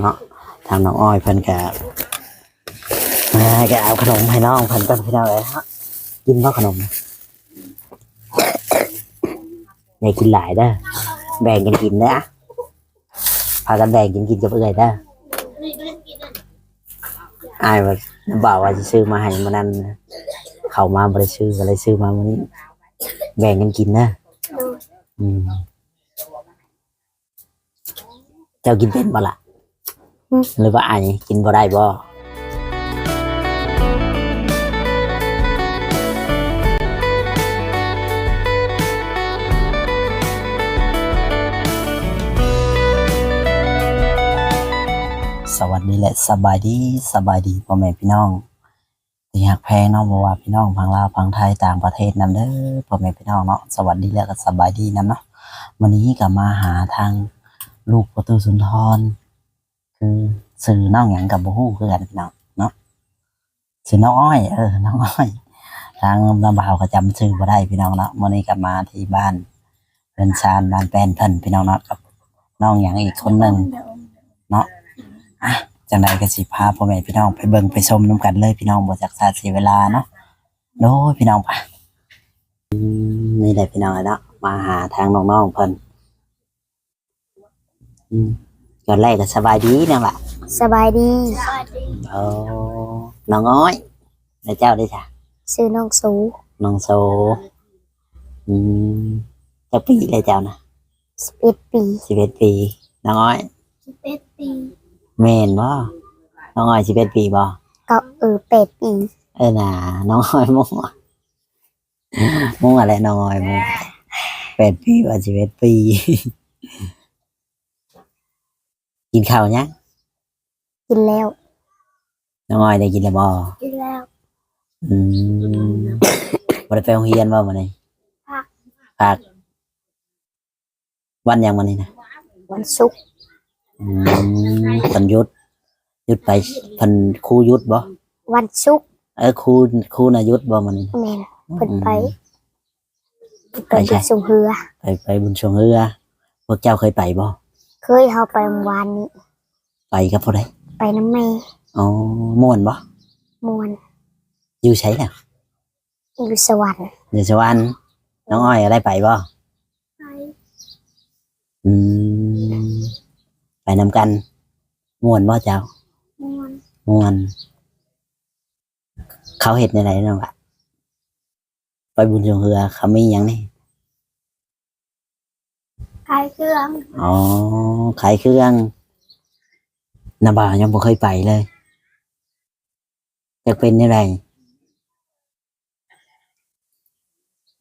เนาะทางน้องอ้อยเพิ่นก็มาก็เอาขนมให้น้องเพิ่นก็พี่น้องเลยฮะกินบ่ขนมอย่ากินหลายเด้อแบ่งกันกินเด้อพากันแบ่งกินกินกับเอื่อยเด้ออายว่าบ่าวว่าจะซื้อมาให้มันนั้นเขามาบ่ได้ซื้อก็เลยซื้อมาวันนี้แบ่งกันกินนะอืมเจ้ากินเป็นบ่ล่ะ หรือว่าอกินบ่ได้บ่สวัสดีและสบายดีสบายดีพ่อแม่พี่น้องที่หักแพงเนาะบ่ว่าพี่น้องพังลาวพังไทยต่างประเทศนํเด้อพ่อแม่พี่น้องเนาะสวัสดีและก็สบายดีนํเนาะวันนี้ก็มาหาทางลูกประตูสุนทร สื่อน้องหยังกับบูฮู้คือกันพี่น้องเนาะสื่อน้องอ้อย เออ น้องอ้อย ทางลำบาวก็จำชื่อบ่ได้พี่น้องเนาะวันนี้ก็มาที่บ้านเรือนชานบ้านแปนเพิ่นพี่น้องเนาะกับน้องหยังอีกคนหนึ่งเนาะอะจังใดก็สิพาพ่อแม่พี่น้องไปเบิ่งไปชมน้ำกันเลยพี่น้องบ่จักษาเสียเวลาเนาะโดยพี่น้องปะอืมนี่แหละพี่น้องเนาะมาหาทางน้องๆเพิ่นอืม ก่อนแรกก็สบายดีนั่นล่ะสบายดีโอ้น้องอ้อยแล้วเจ้าได้จ้ะซื้อน้องสูน้องโซอืมจะปีเลยเจ้านะสิบเอ็ดปีสิบเอ็ดปี น้องอ้อยสิบเอ็ดปีเมนบ่น้องอ้อยสิบเอ็ดปีบ่ก็เออแปดปีเออน่ะน้องอ้อยมุ่งอะมุ่งอะไรน้องอ้อยมุ่งแปดปีว่าสิบเอ็ดปี กินข้าวยังกินแล้วน้องอ้อยได้กินแล้วบ่กินแล้วอืมบ่ได้ไปโรงเรียนบ่มื้อนี้พักพักวันยังมื้อนี้นะวันศุกร์อืมเพันยุดหยุดไปเพันครูหยุดบ่วันศุกร์เออครูครูน่ะหยุดบ่มันนี่แมนเพิ่นไปอืมเพิ่นไปส่งเรือไปไปบุญชงเรือพวกเจ้าเคยไปบ่ เคยเฮาไปเมื่อวานนี้ ไปกับผู้ใดไปน้ำแม่อ๋อม่วนบ่มวนอยู่ไสน่ะอยู่สวรรค์อยู่สวรรค์น้องอ้อยอะไรไปบ่อืมไปนำกันม่วนบ่เจ้าม วนม่วน เขาเฮ็ดในไหนน้องล่ะไปบุญชงเรือเขามีหยังนี่ขายเครื่องอ๋อขายเครื่องนาบ่าวยังบ่เคยไปเลยจะเป็นยังไง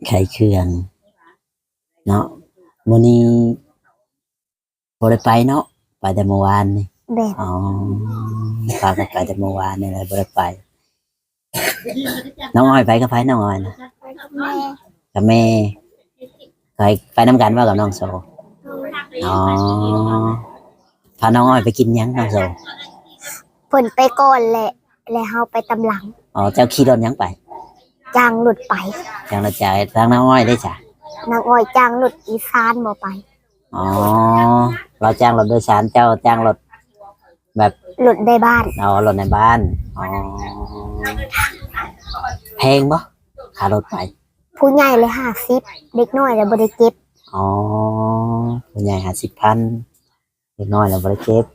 ขายเครื่องเนาะวันนี้บ่ได้ไปเนาะไปแต่เมื่อวานนี่แบบอ๋อพากันไปแต่เมื่อวานนี่แหละบ่ได้ไป น้องอ้อยไปก็ไปน้องอ้อยนะแม่กับแม่ไปไปน้ำกันว่ากับน้องโซ อ๋อพาน้องอ้อยไปกินหยังน้องโซเพิ่นไปก่อนแหละ แล้วเฮาไปตำหลังอ๋อเจ้าขี่รถหยังไปจ้างหลุดไปจังละจ่ายทางน้องอ้อยได้จ้ะนางอ้อยจ้างหลุดอีสานบ่ไป อ๋อเราจ้างรถโดยสารเจ้าจ้างรถหลุดได้บ้านเอารถในบ้านอ๋อแพงปะค่ารถไป ผู้ใหญ่เลยห้าสิบเด็กน้อยแล้วบ่ได้เก็บ อ๋อผู้ใหญ่หาสิบพันเด็กน้อยเราบริเก็บ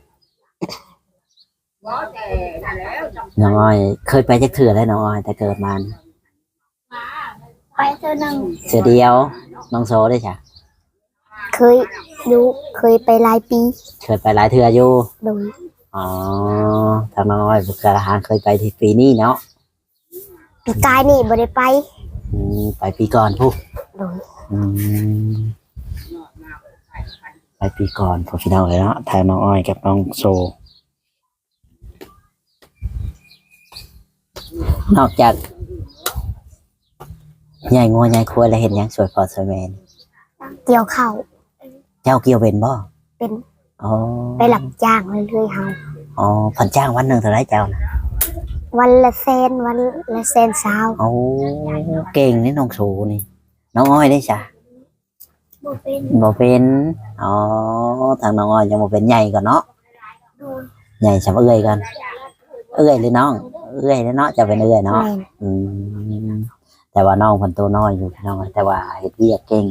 น้องอ้อย เคยไปจักเถื่อแล้วน้องอ้อย แต่เกิดมานี่ไปเท่านึงเสือเดียว น้องโซได้จ้ะเคยอยู่เคยไปหลายปี เคยไปหลายเถื่ออยู่โดยอ๋อทางน้องอ้อยบุกระหารเคยไปที่ปีนี้เนาะปีกายนี่บ่ได้ไปอืมไปปีก่อนผู้โดยอืม ไปปีก่อนพอพี่น้องเลยเนาะทางน้องอ้อยกับน้องโซ นอกจากใหญ่งัวใหญ่ควายแล้วเห็นยังสวยพอสวยแมนเกี่ยวข้าวเจ้าเกี่ยวเป็นบ่เป็นอ๋อไปหลับจ้างเรื่อยๆเฮาอ๋อผ่อนจ้างวันหนึ่งเท่าไรเจ้านะวันละแสนวันละแสนสาวโอ้เก่งนี่น้องโซนี่น้องอ้อยได้จ้ะ บ่เป็นบ่เป็นอ๋อทางน้องอ้อยยังบ่เป็นใหญ่ก่อนเนาะใหญ่ฉันเอื้อยกันเอื้อยหรือน้องเอื้อยหรือเนาะจะเป็นเอื้อยเนาะแม่นอืมแต่ว่าน้องคนตัวน้อยอยู่พี่น้องแต่ว่าเฮ็ดเวียกเก่ง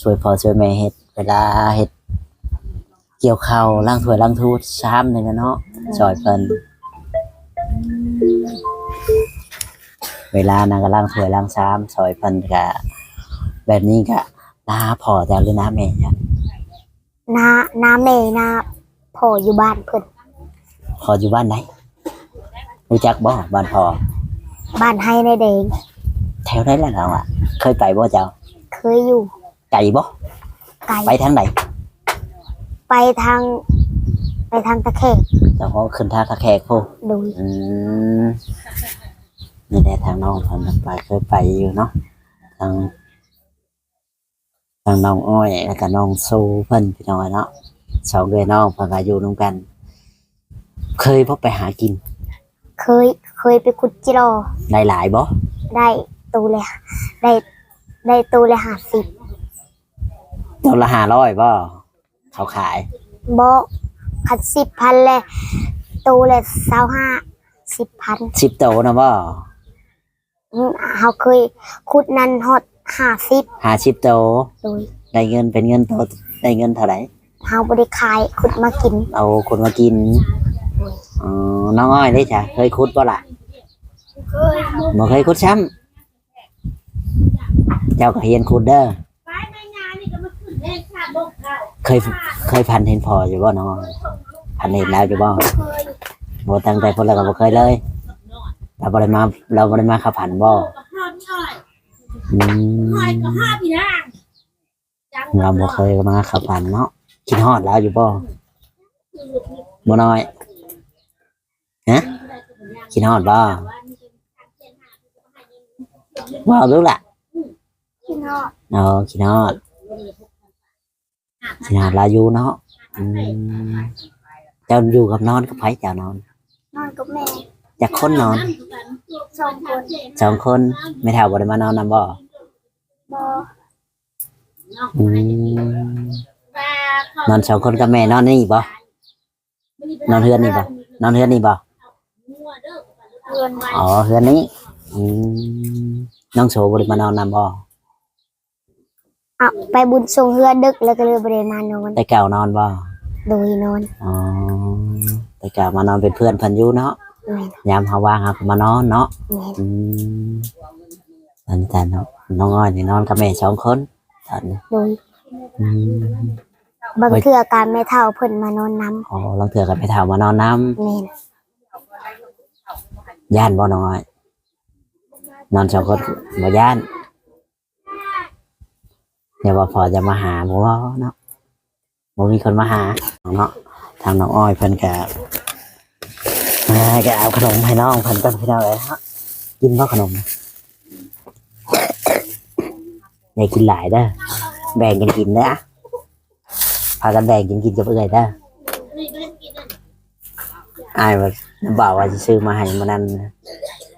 ช่วยพ่อช่วยแม่เฮ็ดเวลาเฮ็ดเกี่ยวข้าวล้างถ้วยล้างทูดชามหนึงอะเนาะซอยเพิ่นเวลานางก็ล้างถ้วยล้างชามซอยเพิ่นก็แบบนี้ก็ นาพ่อเจ้าหรือนาแม่จ้ะนานาแม่นาพ่ออยู่บ้านเพิ่นพ่ออยู่บ้านไหนรู้จักบ่บ้านพ่อบ้านให้ในแดงแถวไหนล่ะเราอะ เคยไปบ่เจ้า เคยอยู่ไกลบ่ไกลไปทางไหนไปทาง ไปทางตะแคกเจ้าก็ขึ้นท่าตะแคกพูดูอืมนี่แหละทางน้องเพิ่นไปเคยไปอยู่เนาะทาง ทางน้องอ้อยแล้วก็น้องโซเพิ่นพี่น้องเนาะสองเดือนน้องเพิ่นก็อยู่ร่วมกัน เคยพบไปหากิน เคยเคยไปขุดจิรอได้หลายบ่ได้ตูเลยได้ได้ตูเลยหาสิบตัวละห้าร้อยบ่เขาขายบอกขัดสิบพันเลยตูเลยเศร้าห้าสิบพันสิบโตนะบ่อืมเขาเคยขุดนันฮอด ห้าสิบห้าสิบโตโดยได้เงินเป็นเงินโตได้เงินเท่าไหร่เขาบริขายขุดมากินเอาคนมากินอ๋อน้องอ้อยได้จ้ะเคยคุดบ่ล่ะบ่เคยคุดซ้ำเจ้าก็เฮียนคุดเด้อไปในงานนี่ก็มาขึ้นเลขค่าบกเขาเคยเคยพันเห็นพออยู่บ่น้องอ้อยพันเห็นแล้วอยู่บ่บ่ตั้งแต่คนละก็บ่เคยเลยเราบ่ได้มาเราบ่ได้มาขับผันบ่ก็ห้ามช่อย อืช่อยก็มห้ามพี่นางจังเราบ่เคยมาขับผันเนาะคิดฮอดแล้วอยู่บ่บ่น้อยฮะคิดฮอดบ่ว้าวรู้ล่ะพี่น้องเนาะคิดฮอดคิดฮอดลาอยู่เนาะอืมเจ้าอยู่กับนอนกับไผเจ้านอนนอนกับแม่ จากคนนอนสองคนสองคนไม่เท่าบ่ได้มานอนนำบ่บออืมนอนสองคนกับแม่นอนนี่บ่นอนเฮือนนี่บ่นอนเฮือนนี่บ่เพื่อนอ๋อเฮือนนี้อืมน้องโสบ่ได้มานอนนำบ่อะไปบุญทรงเรือดึกแล้วก็เลยบริมานอนแต่เก่านอนบ่โดยนอนอ๋อแต่เก่ามานอนเป็นเพื่อนเพิ่นอยู่เนาะแม่น ยามเฮาว่างเฮาก็มานอนเนาะแม่นอืมตอนแต่เนาะน้องอ้อยนี่นอนกับแม่สองคนตอนนี้โดยอืมบางเทื่อการไม่เท่าเพิ่นมานอนน้อ๋อลองเถื่อกับไปถามมานอนน้ำแม่นำย่านบ่น้องอ้อยนอนสองคนบ่ย่านเดี๋ยวว่าพอจะมาหาบ่ว่าเนาะบ่มีคนมาหาเนาะทางน้องอ้อยเพิ่นก็มา ก็เอาขนมให้น้องเพิ่นก่อนพี่น้องเอ้ยฮะกินบ่ขนมอย่ากินหลายเด้อแบ่งกันกินเด้ออะพากันแบ่งกินกินกับเอื้อยเด้ออายว่าบ่าวว่าจะซื้อมาให้มานั้นนะ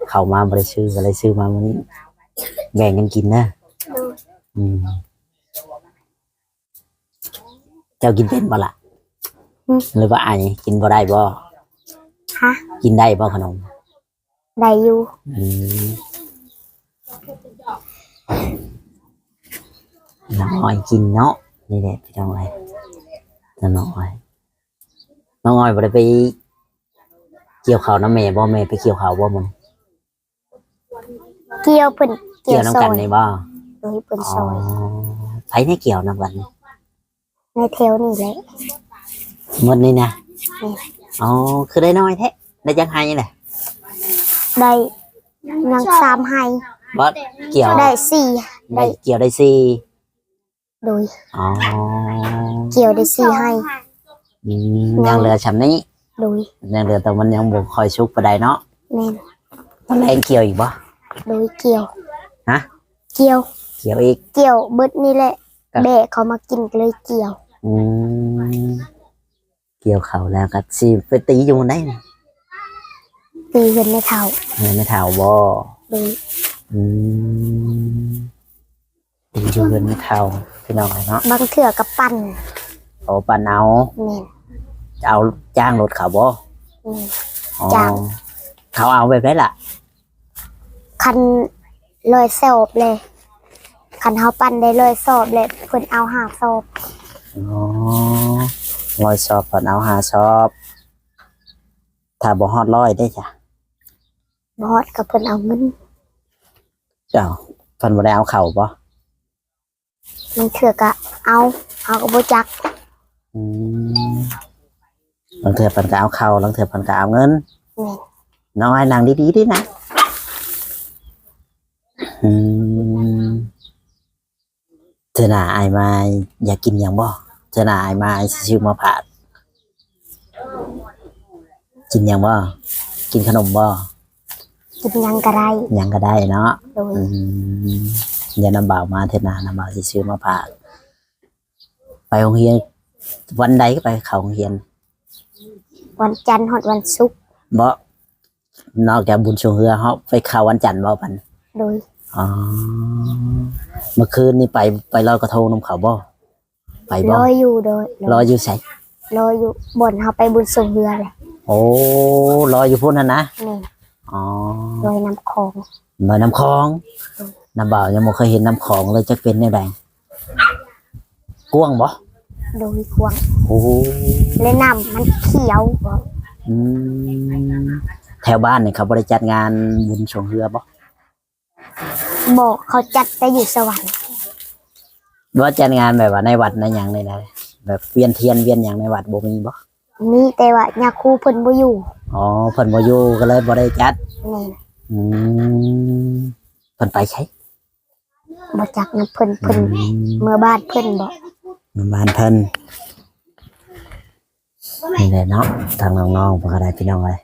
เขามาบริซื้อก็เลยซื้อมาวันนี้แบ่งกันกินนะอืมเจ้ากินเป็นบ่ล่ะหรือว่าอายกินบ่ได้บ่ ฮะกินได้บ่ขนมได้อยู่อืมน้องอ้อยกินเนาะนี่แหละพี่น้องอ้อยแต่น้องอ้อยน้องอ้อยบ่ได้ไปเกี่ยวข้าวน้ำแม่บ่แม่ไปเกี่ยวข้าวบ่มึงเกี่ยวเพิ่นเกี่เกี่ยยววซน้ำอกันยนี่บ่โดยเพิ่นอ๋ซออยไผได้เกี่ยวน้ำกันในแถวนี่แหละหมดนี่นะ อืมอ๋อคือได้น้อยแท้ได้จังไห้แหละได้ยังสามให้บ่เกี่ยวได้สี่ได้เกี่ยวได้สี่โดยอ๋อเกี่ยวได้สี่ให้อืมยังเหลือชำนี้โดยยังเหลือแต่มันยังบ่ค่อยชุกปานใดเนาะแม่นตอนแรงเกี่ยวอีกบ่โดยเกี่ยวฮะเกี่ยว เกี่ยวอีกเกี่ยวเบิดนี่แหละครับแบะเขามากินก็เลยเกี่ยวอืม เกี่ยวเขาแล้วก็สิไปตีอยู่ได้นะตีเพิ่นไม่เท่าเงินไม่เท่าบ่โดยอืมตีอยู่เงินไม่เท่าพี่น้องเนาะบางเถื่อกับปั้นโอ้ปานเอาแม่นเอาจ้างรถเขาบ่นี่อ๋อจ้าง เขาเอาแบบได้ล่ะ คันลอยสอบเลย คันเฮาปั้นได้ลอยสอบเลยเพิ่นเอาหาสอบอ๋อ ร้อยสอบเพิ่นเอาหาสอบถ้าบ่ฮอดร้อยได้จ้ะบอสกับเพิ่นเอาเงินเจ้าเพิ่นบ่ได้เอาเข่าบ่มันเถื่อกะเอาเอาก็บ่จักอืมบางเทื่อเพิ่นก็เอาเข่าบางเทื่อเพิ่นก็เอาเงินนี่น้อยนั่งดีๆดินะอืมเธอหน่าอายมาอยากกินหยังบ่ เธอหน่าอายมาอายสิซื้อมาผากกินหยังบ่กินขนมบ่กินหยังก็ได้หยังก็ได้เนาะโดยอืมอย่านำบ่าวมาเถอะนะนำบ่าวสิซื้อมาผากไปโรงเรียนวันใดก็ไปเข้าโรงเรียน วันจันทร์ฮอดวันศุกร์บ่นอกจากบุญชงเฮือเฮาไปเข้าวันจันทร์บ่ปันโดยอ๋อเมื่อคืนนี่ไปไปลอยกระทงนำเขาบ่ ไปบ่ลอยอยู่โดยลอยอยู่ไสลอยอยู่บนเฮาไปบุญส่งเรือเลยโอ้ลอยอยู่พุ่นน่ะนะนี่อ๋อลอยน้ำคลองลอยน้ำคลองน้ำบ่าวยังบ่เคยเห็นน้ำคลองเลยจักเป็นแนวใดกว้างบ่โดยควงโอ้และน้ำมันเขียวบ่อืมแถวบ้านนี่เขาบ่ได้จัดงานบุญชงเฮือบ่บอกเขาจัดแต่อยู่สวรรค์ ว่าจัดงานแบบว่าในวัดในหยังนี่นะแบบเวียนเทียนเวียนหยังในวัดบ่มีบ่มีแต่ว่าญาครูเพิ่นบ่อยู่อ๋อเพิ่นบ่อยู่ก็เลยบ่ได้จัดนี่อืมเพิ่นไปใช้บ่จักนะเพิ่นอืเพิ่นมเมื่อบ้านเพิ่นบ่บ้านเพิ่นนี่แหละเนาะทางน้องๆเพิ่นก็ได้พี่น้องเลย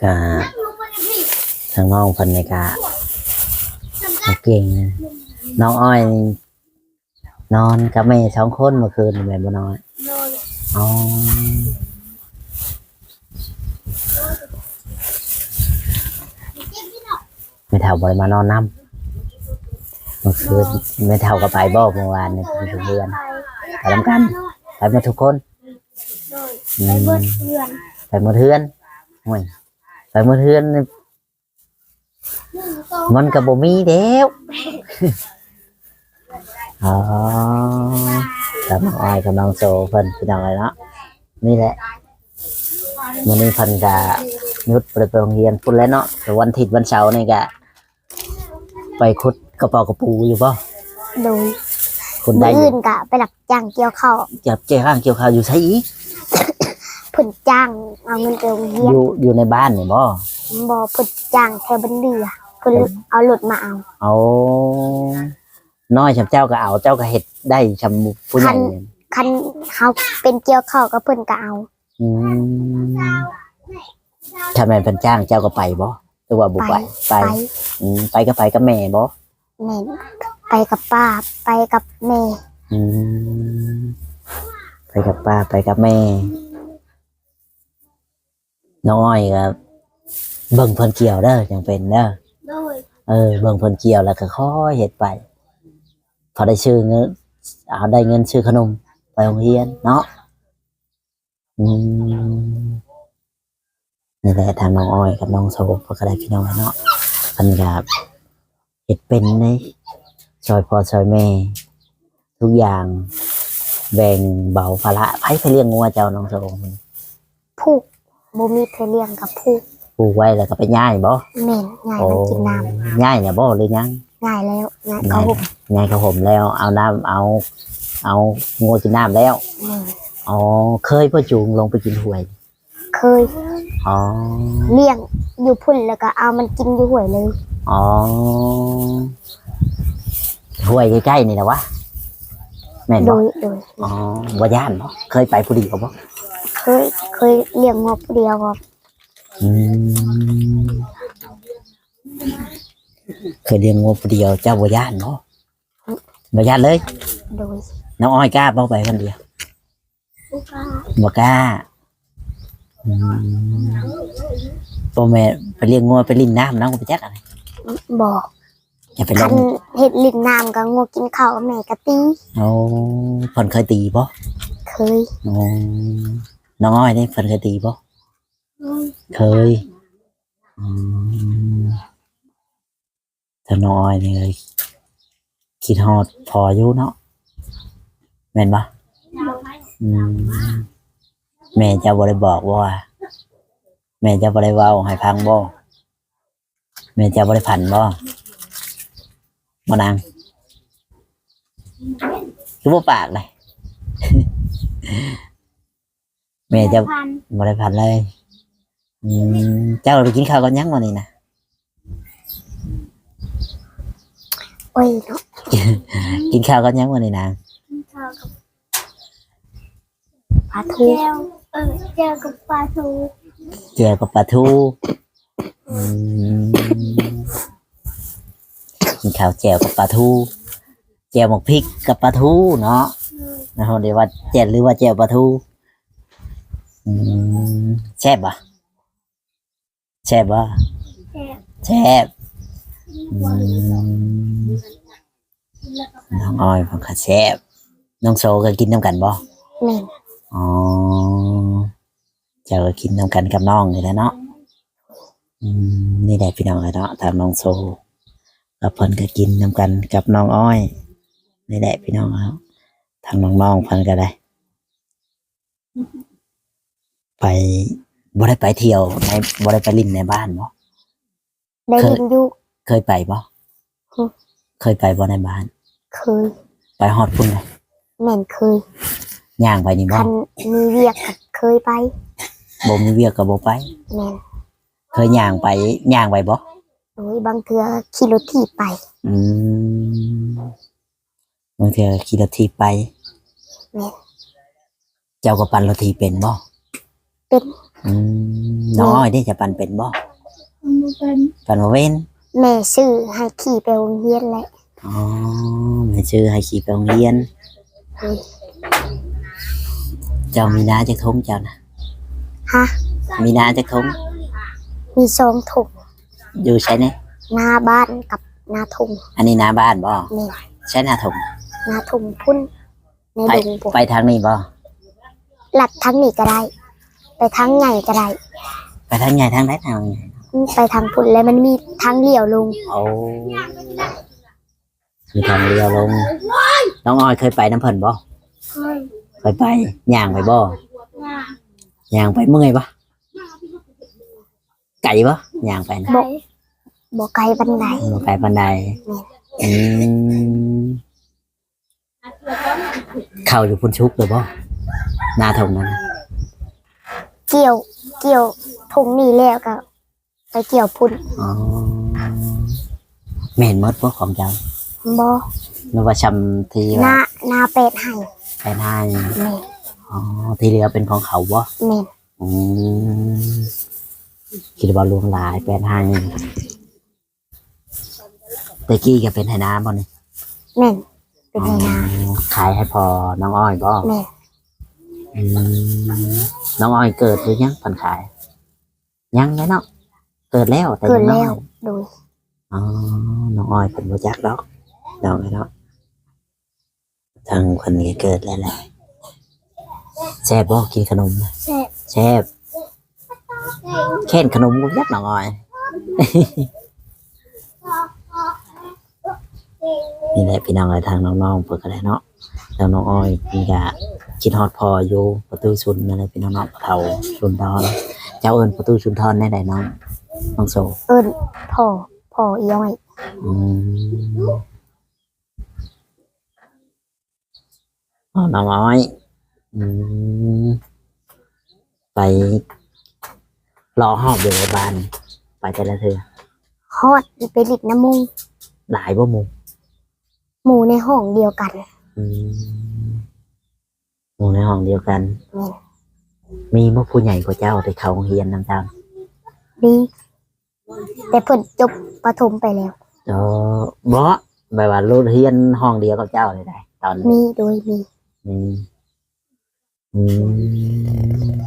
ก็ทางน้องเพิ่นนี่ก็ก็เก่งน้องอ้อย นี่นอนกับแม่สองคนเมื่อคืนนี่แม่นบ่น้อยโดยอ๋อไม่เท่าบ่ได้มานอนน้ำเมื่อคืนไม่เท่ากับไปบ่เมื่อวานนี่เพิ่นเพื่อนไปทำกันไปหมาทุกคนโดยอืไปมเบิดเพื่อนไปหมาเทือนโอ้ยไปหมาเทือนนี่หนึ่งสองมันกับบ่มีเด้ว อ๋อกับน้องอ้อยกับน้องโซเพิ่นพี่น้องเลยเนาะนี่แหละมื้อนี้เพิ่นก็หยุดไปไปโรงเรียนพุ่นแล้วเนาะแต่วันอาทิตย์วันเสาร์นี่ก็ไปขุดกระเป๋ากระปูอยู่บ่โดยขุดมื้ได้ออยู่อื่นก็ไปรับจ้างเกี่ยวข้าวจับเจ้ข้างเกี่ยวข้าวอยู่ไสอีกเพิ่นจ้างเอาเงินไปโรงเรียอนยู่อยู่ในบ้านนี่บ่บ่เพิ่นจ้างแถวบันเดือเพิ่นเอารถมาเอาเอา น้อยชำเจ้าก็เอาเจ้าก็เฮ็ดได้ชำผู้ใหญ่เนี่ยคันเฮาเป็นเกี่ยวข้าวก็เพิ่นก็เอาอืมถ้าแม่นเพิ่นจ้างเจ้าก็ไปบ่หรือว่าบ่ไปไปไปอืมไปก็ไปกับแม่บ่แม่นไปกับป้าไปกับแม่อืมไปกับป้าไปกับแม่ น้อยก็เบิ่งเพิ่นเกี่ยวเด้อจังเป็นเด้อโดยเออเบิ่งเพิ่นเกี่ยวแล้วก็ค่อยเฮ็ดไป พอได้ชื่อเงินเอาได้เงินชื่อขนมไปโรงเรียนเนาะอืมนี่แหละทางน้องอ้อยกับน้องโซเพิ่นก็ได้พี่น้องเนาะเพิ่นก็เฮ็ดเป็นในซอยพ่อซอยแม่ ทุกอย่าง แบ่งเบาภาระไผไปเลี้ยงงัวเจ้าน้องโซผูกบ่มีเธอเลี้ยงกับผูกปลูกไว้แล้วก็ไปย่ายบ่แม่นง่ายโอ้มันกินน้ำย่ายเนี่ยบ่หรือยัง ง่ายแล้วง่ายง่าเขายหุบง่ายเขาผมแล้ว เอาน้ำเอา เอางัวกินน้ำแล้วแม่นอ๋อ เคยพ่อจูงลงไปกินหวย เคย อ๋อ เลี้ยงอยู่พุ่นแล้วก็เอามันกินอยู่ห้วยเลย อ๋อหวยใกล้ๆนี่นะวะแม่นโดบ่ยโดยอ๋อบ่ย่านบ่เคยไปผู้เดียวบ่เคยเคยเลี้ยงงบเดียวครับอืม เคยเลี้ยงงูผู้เดียวเจ้าบ่ย่านบ่บ่ย่านเลย โดยน้องอ้อยกล้าบ่ไปคนเดียวอุกาบ่กล้าอืมพ่อแม่ไปเลี้ยงงูไปลิ้นน้ำน้ำก็ไปจักอะไรบอกอย่าไปลคังนเห็ดลิ้นน้ำกับงูกินข้าวกับแม่กะตีโอ้เพิ่นเคยตีบ่เคเคยอ๋อน้องอ้อยนี่เพิ่นเคยตีบ่เฮ้ยเคยอืม ถ้าน้องอ้อยนี่เลยคิดฮอดพออยู่เนาะแม่นปะอืมแม่จะบ่ได้บอกว่า แม่จะบ่ได้เว้าให้ฟังบ่แม่จะบ่ได้ผันบ่บ่นางคือบ่ปากเลยแม่จะพันบ่ได้ผันเลย เจ้าไปกินข้าวกันยังวันนี้นะ โอ้ยเนาะกินข้าวกันยังวันนี้นางข้าวกับปลาทูแก้วเออแก้วกับปลาทูเกี่ยวกับปลาทูอืมกินข้าวแจ่วกับปลาทูแจ่วหมกพริกกับปลาทูเนาะนะครับเดี๋ยวว่าแจ่วหรือว่าแจ่วปลาทูอืมแซ่บปะแซ่บปะแก้วแซ่บอืม น้องอ้อยพังขาแซ่บน้องโซก็กินน้ำกันบ่แม่นอ๋อเจ้าก็กินน้ำกันกับน้องนี่แหละเนาะอืมนี่แหละพี่น้องเลยเนาะทางน้องโซกับเพิ่นก็กินน้ำกันกับน้องอ้อยนี่แหละพี่น้องครับทางน้องๆเพิ่นก็ได้ ไปบ่ได้ไปเที่ยวในบ่ได้ไปลินในบ้านบ่ได้ยินอยู่ เคยไปบ่อืมเคยไปบ่ในบ้าน เคย ไปฮอดพุ่นเลยแม่นเคยย่างไปนี่บ่คันมีเวียกก็เคยไปบ่มีเวียกก็บ่ไป แม่นเคยย่างไปย่างไปบ่โอ้ยบางเทือขี่รถถีบไป อืมบางทีก็ขี่รถทีบไป แม่น เจ้าก็ปั่นรถทีบเป็นบ่เป็น อืมน้องอ้อยได้จะปั่นเป็นบ่มันเป็นปั่นมาเว้น แม่ซื้อให้ขี่ไปโรงเรียนแหละอ๋อไม่ชื่อให้ขี่ไปโรงเรียนเฮ้ยเจ้ามีนาจะทงเจ้านะฮะมีนาจะทงมีสองถุงอยู่ใช่ไหมหน้าบ้านกับหน้าถุงอันนี้หนาบ้านบ่นี่ใช่หนาทงหน้าถุงพุ่นในไปดงบวไปทางนี้บ่หลัดทั้งนี้ก็ได้ ไปทั้งใหญ่ก็ได้ ไปทางใหญ่ทางไหนทางใหญ่ ไปทางพุ่นแล้วมันมีทางเลี้ยวลงโอ้มีทางเรือลง น้องอ้อยเคยไปน้ำเพิ่นบ่เฮ้ยเคยไปย่างไปบ่งาย่างไปเมื่อยปะไก่ปะย่างไปนะไก่บ่ไกลบันไดบ่ไก่ปันไดอืมเข้าอยู่พุ่นชุกเลยบ่หน้าทงนั้นน่ะเกี่ยวเกี่ยวถุงนี้แล้วก็ ไปเกี่ยวพุ่นอ๋อแม่นหมดพวกของเจ้าบ่นึกว่าชำที่หน้าว่าหน้าเป็ดให้ไปหน้าแม่นอ๋อที่เหลือเป็นของเขาบ่แม่นอืมคิดว่าลวงหลายเป็นให้ตะกี้ก็เป็นไหน้ำบ่นี่แม่นเป็นในนาอ๋อขายให้พอน้องอ้อยบ่แม่นอืมน้องอ้อยเกิดหรือยังผ่อนขาย ยังไงเนาะ เกิดแล้วแต่เกิยัดงน้อแล้ยว โดย อ๋อน้องอ้อยเป็นบ่จักดอกดอกไงเนาะทางคนนี้เกิดแล้วแหละแซ่บบ่กินขนมนะแซ่บ แซ่บแค่นขนมกูยักน้องอ้อย นี่แหละพี่น้องเลยทางน้องๆเปิดกันเลยเนาะทางน้องอ้อยนี่ก็คิดฮอดพออยู่ประตูชุนนั่นแหละพี่น้องๆเท่าชุนทอนเจ้าเอิญประตูชุนทอนได้ไหนน้อง น้องโซเอิ้นพ่อพ่ออีย้อยอืมอ๋อน้องอ้อยอืมไปรอหอบอยู่ในบ้าน ไปแต่ละเธอฮอดไปลิดน้ำมุงหลายบ่หมูหมู่ในห้องเดียวกันอืมหมู่ในห้องเดียวกันแม่นมีมุกผู้ใหญ่กว่าเจ้าที่เขาเฮียนน้ำตาลดี แต่เพิ่นจบประถมไปแล้ว เออบ่แบบว่ารุ่นเฮียนห้องเดียวกับเจ้าเลยได้ตอนนี้มีโดยมีอืมอืม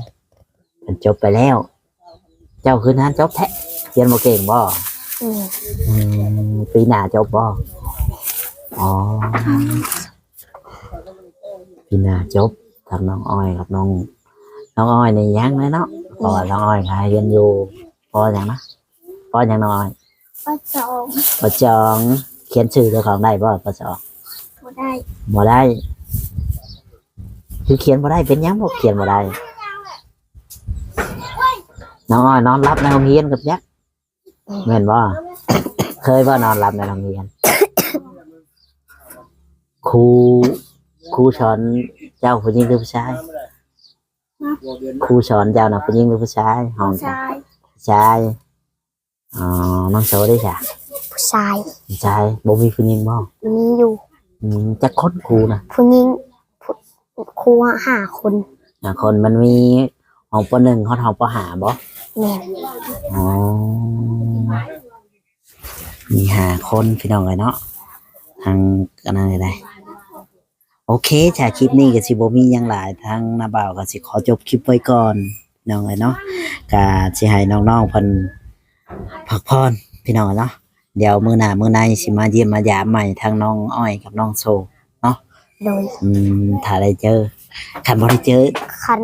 มันจบไปแล้ว เจ้าคืนนั้นจบแท้เรียนโมเก่งบ่อืมอืมปีหน้าจบบ่อ๋อปีหน้าจบททั้งน้องอ้อยกับน้องน้องอ้อยนี่ยังเลยเนาะเพอน้องอ้อยขายเรียนอยู่พออย่างนะ พออย่างน้องอ้อยปลาสองปจอง เขียนชื่อเจ้าของได้บ่ปจองบ่ได้บ่ได้ คือเขียนบ่ได้เป็นหยังบ่เขียนบ่ได้น้องอ้อยนอนรับในโรงเรียนกับยักษ์เห็นบ่เคยบ่นอนรับในโรงเรียนครูครูสอนเจ้าผู้หญิงหรือผู้ชายครูสอนเจ้าน่ะผู้หญิงหรือผู้ชายห้องชายผู้ชาย อ๋อน้องโซได้จ้ะผู้ชายผู้ชายบ่มีผู้หญิงบ่มีอยู่อืมจักคนครูน่ะผู้หญิงผู้ครูห้าคนอ่าคนมันมีห้องปหนึ่งเขาห้องปหาบ่แม่นอ๋อมีหาคนพี่น้องเลยเนาะทางกันอะไรได้โอเคจ้าคลิปนี้ก็สิบ่มีหยังหลายทางนาบ่าวก็สิขอจบคลิปไว้ก่อนน้องเลยเนาะก็สิให้น้องๆเพิ่น พักผ่อนพี่น้องเนาะเดี๋ยวมื้อหน้ามื้อในสิมาเยี่ยมมายามใหม่ทางน้องอ้อยกับน้องโซโดยอืมถ้าได้เจอคันบ่ได้เจอคัน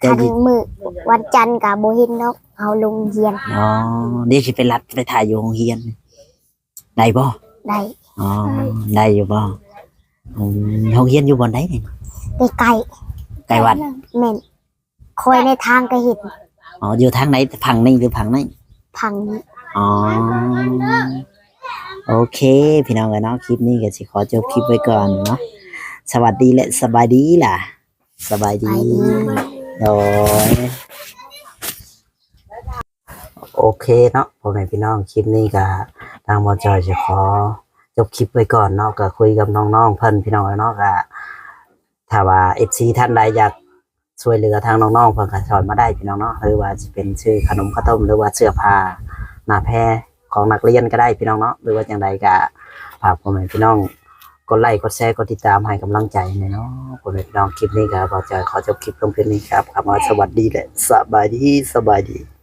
เจอคันที่มือวันจันทร์กับโบเห็นนกเอาลงเยียนอ๋อเดี๋ยวสิไปรับไปถ่ายอยู่โรงเรียนได้บ่ได้อ๋อได้อยู่บ่อืมโรงเรียนอยู่บนไหนนี่ไกลไกลวัดๆแม่นคอยในทางก็เห็นอ๋ออยู่ทางไหนพังนี่หรือพังนี่ พังนี้อ๋อ โอเค พี่น้องกันเนาะคลิปนี้ก็สิขอจบคลิปไว้ก่อนเนาะสวัสดีและสบายดีล่ะ สบายไปดีดีโดยโอเคเนาะพ่อแม่พี่น้องคลิปนี้ก็ทางบอจอยจะขอจบคลิปไว้ก่อนเนาะก็คุยกับน้องๆเพิ่นพี่น้องเนาะก็ถ้าว่าเอฟซีท่านใดอยาก ช่วยเหลือทางน้องๆเพิ่นกระชอนมาได้พี่น้องเนาะหรือว่าจะเป็นชื่อขนมข้าวต้มหรือว่าเสื้อผ้าหน้าแพรของนักเรียนก็ได้พี่น้องเนาะหรือว่าอย่างไรก็ฝากพ่อแม่พี่น้องกดไลค์กดแชร์กดติดตามให้กำลังใจหน่อยเนาะพ่อแม่พี่น้องคลิปนี้ครับอจะขอจบคลิปลงเพียงนี้ครับครับสวัสดีและสบายดีสบายดี